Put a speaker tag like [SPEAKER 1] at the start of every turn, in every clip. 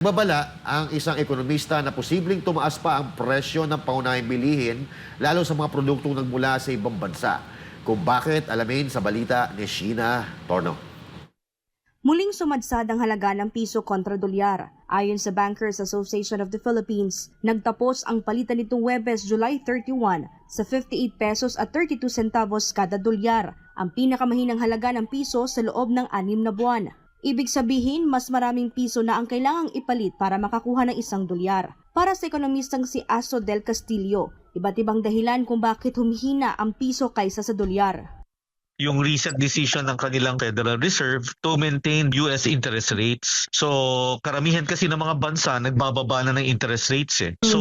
[SPEAKER 1] Babala ang isang ekonomista na posibleng tumaas pa ang presyo ng pangunahing bilihin lalo sa mga produktong nagmula sa ibang bansa. Kung bakit, alamin sa balita ni Sheena Torno.
[SPEAKER 2] Muling sumadsad ang halaga ng piso kontra dolyar. Ayon sa Bankers Association of the Philippines, nagtapos ang palitan nitong Webes July 31 sa 58 pesos at 32 centavos kada dolyar, ang pinakamahinang halaga ng piso sa loob ng anim na buwan. Ibig sabihin, mas maraming piso na ang kailangang ipalit para makakuha ng isang dolyar. Para sa ekonomistang si Aso del Castillo, iba't ibang dahilan kung bakit humihina ang piso kaysa sa dolyar.
[SPEAKER 3] yung recent decision ng kanilang Federal Reserve to maintain US interest rates. So, karamihan kasi ng mga bansa nagbababa na ng interest rates eh. So,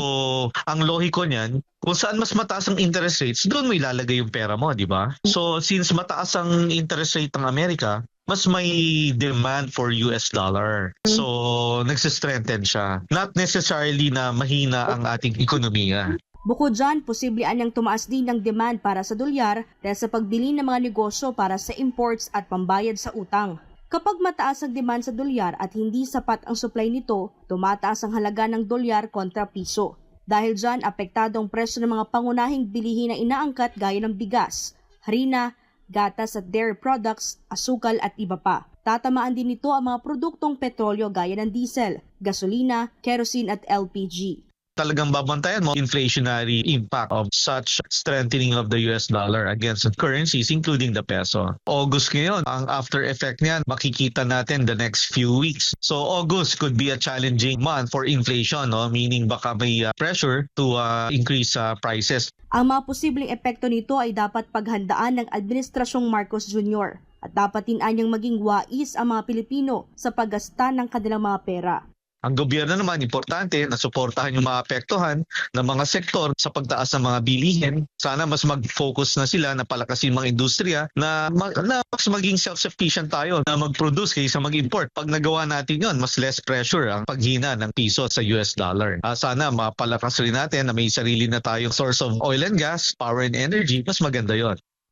[SPEAKER 3] ang lohiko niyan, kung saan mas mataas ang interest rates, doon mo ilalagay yung pera mo, di ba? So, since mataas ang interest rate ng Amerika, mas may demand for US dollar. So, nagsistrengthen siya. Not necessarily na mahina ang ating ekonomiya.
[SPEAKER 2] Bukod dyan, posible anyang tumaas din ng demand para sa dolyar dahil sa pagbili ng mga negosyo para sa imports at pambayad sa utang. Kapag mataas ang demand sa dolyar at hindi sapat ang supply nito, tumataas ang halaga ng dolyar kontra piso. Dahil dyan, apektado ang presyo ng mga pangunahing bilihin na inaangkat gaya ng bigas, harina, gatas at dairy products, asukal at iba pa. Tatamaan din nito ang mga produktong petrolyo gaya ng diesel, gasolina, kerosene at LPG.
[SPEAKER 3] Talagang babantayan mo inflationary impact of such strengthening of the US dollar against currencies including the peso. August ngayon, ang after effect niyan makikita natin the next few weeks. So August could be a challenging month for inflation, no? meaning baka may uh, pressure to uh, increase uh, prices.
[SPEAKER 2] Ang mga posibleng epekto nito ay dapat paghandaan ng Administrasyong Marcos Jr. at dapat din anyang maging wais ang mga Pilipino sa paggasta ng kanilang mga pera.
[SPEAKER 3] Ang gobyerno naman, importante na suportahan yung mga apektuhan ng mga sektor sa pagtaas ng mga bilihin. Sana mas mag-focus na sila na palakasin mga industriya na, mag, na mas maging self-sufficient tayo na mag-produce kaysa mag-import. Pag nagawa natin yon mas less pressure ang paghina ng piso sa US dollar. Ah, sana mapalakas rin natin na may sarili na tayong source of oil and gas, power and energy. Mas maganda yon.